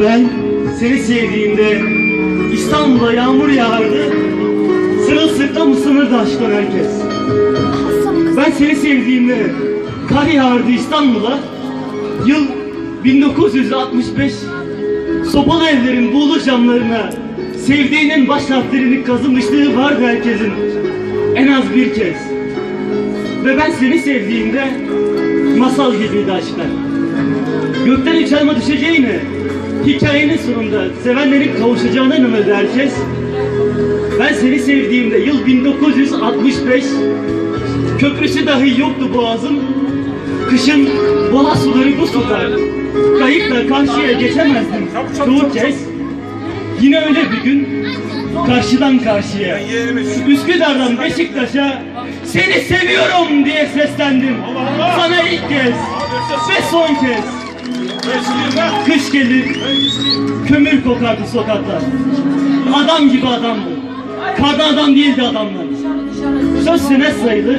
Ben seni sevdiğimde İstanbul'a yağmur yağardı. Sırılsıklam ısınırdı aşktan herkes. Ben seni sevdiğimde kar yağardı İstanbul'a. Yıl 1965. Sopalı evlerin buğulu camlarına sevdiğinin baş harflerini kazımışlığı vardı herkesin. En az bir kez. Ve ben seni sevdiğimde masal gibiydi aşklar. Gökten elma düşeceğine, hikayenin sonunda sevenlerin kavuşacağına inanırdı herkes. Ben seni sevdiğimde yıl 1965, köprüsü dahi yoktu boğazın. Kışın boğa suları bu tutar. Kayıkla karşıya geçemezdim çoğu kez. Yine öyle bir gün karşıdan karşıya, Üsküdar'dan Beşiktaş'a seni seviyorum diye seslendim. Sana ilk kez ve son kez. Kış gelir, kömür kokardı sokaklar. Adam gibi adamdı. Kardan adam değildi adamlar. Söz senet sayılır,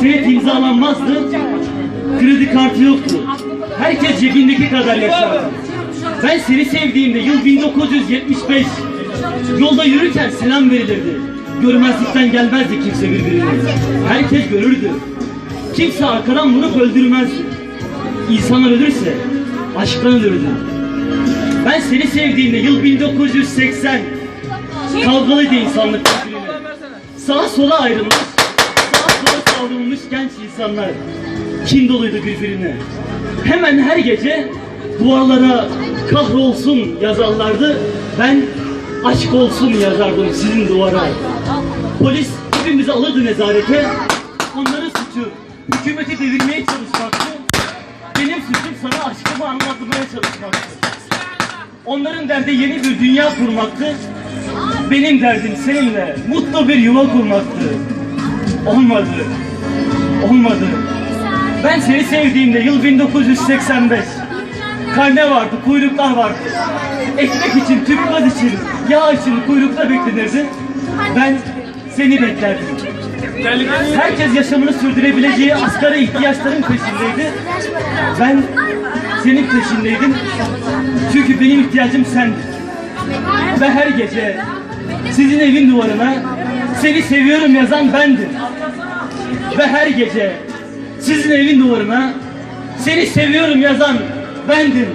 senet imzalanmazdı. Kredi kartı yoktu. Herkes cebindeki kadar yaşardı. Ben seni sevdiğimde yıl 1975. Yolda yürürken selam verilirdi. Görmezlikten gelmezdi kimse birbirini. Herkes görürdü. Kimse arkadan vurup öldürmezdi. İnsanlar ölürse aşktan ölürdü. Ben seni sevdiğimde yıl 1980. Kavgalıydı insanlık birbirine. Sağa sola ayrılmış, sağa sola savrulmuş genç insanlar. Kin doluydu birbirine. Hemen her gece duvarlara kahrolsun yazarlardı. Ben aşk olsun yazardım sizin duvara. Polis hepimizi alırdı nezarete. Onların suçu hükümeti devirmeye çalışmaktı. Benim suçum sana aşkımı anlatmaya çalışmaktı. Onların derdi yeni bir dünya kurmaktı. Benim derdim seninle mutlu bir yuva kurmaktı. Olmadı. Olmadı. Ben seni sevdiğimde yıl 1985. Karne vardı, kuyruklar vardı. Ekmek için, tüp gaz için, yağ için kuyrukta beklenirdi. Ben seni beklerdim. Herkes yaşamını sürdürebileceği asgari ihtiyaçların peşindeydi. Ben senin peşindeydim. Çünkü benim ihtiyacım sendin. Ve her gece sizin evin duvarına seni seviyorum yazan bendim. Ve her gece sizin evin duvarına seni seviyorum yazan bendim.